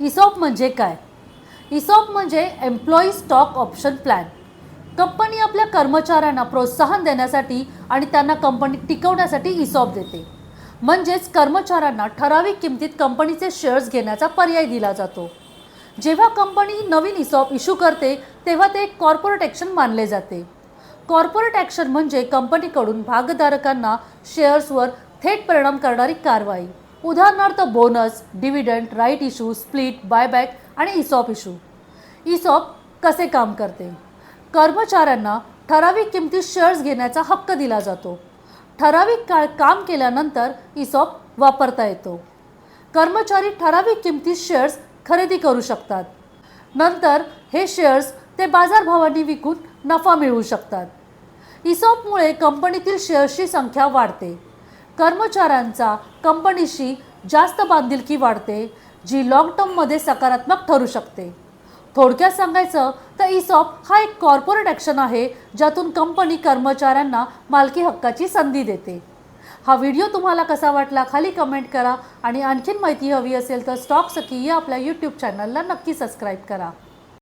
ESOP म्हणजे काय? ESOP म्हणजे employee stock option plan company आपल्या कर्मचाऱ्यांना प्रोत्साहन देण्यासाठी आणि त्यांना कंपनी टिकवण्यासाठी इसॉप देते. म्हणजेच कर्मचाऱ्यांना ठराविक किमतीत कंपनीचे शेअर्स घेण्याचा पर्याय दिला जातो. जेव्हा कंपनी नवीन इसॉप इश्यू करते तेव्हा ते एक कॉर्पोरेट ॲक्शन मानले जाते. कॉर्पोरेट ॲक्शन म्हणजे कंपनीकडून भागधारकांना शेअर्सवर थेट परिणाम करणारी कारवाई. उदाहरणार्थ bonus dividend right issue split buyback आणि इसॉप इशू इसॉप कसे काम करते? कर्मचाऱ्यांना ठराविक किमतीत शेअर्स घेण्याचा हक्क दिला जातो. ठराविक काळ काम केल्यानंतर इसॉप वापरता येतो. कर्मचारी ठराविक किमतीत शेअर्स खरेदी करू शकतात. नंतर हे शेअर्स ते बाजारभावाने विकून नफा मिळवू शकतात. इसॉपमुळे कंपनीतील शेअर्सची संख्या वाढते. कर्मचाऱ्यांचा कंपनीशी जास्त बांधिलकी वाढते जी लॉंग टर्ममध्ये सकारात्मक ठरू शकते. थोडक्यात सांगायचं तर इसॉप हा एक कॉर्पोरेट ॲक्शन आहे ज्यातून कंपनी कर्मचाऱ्यांना मालकी हक्काची संधी देते. हा व्हिडिओ तुम्हाला कसा वाटला खाली कमेंट करा आणि आणखीन माहिती हवी असेल तर स्टॉक सखी या आपल्या यूट्यूब चॅनलला नक्की सबस्क्राईब करा.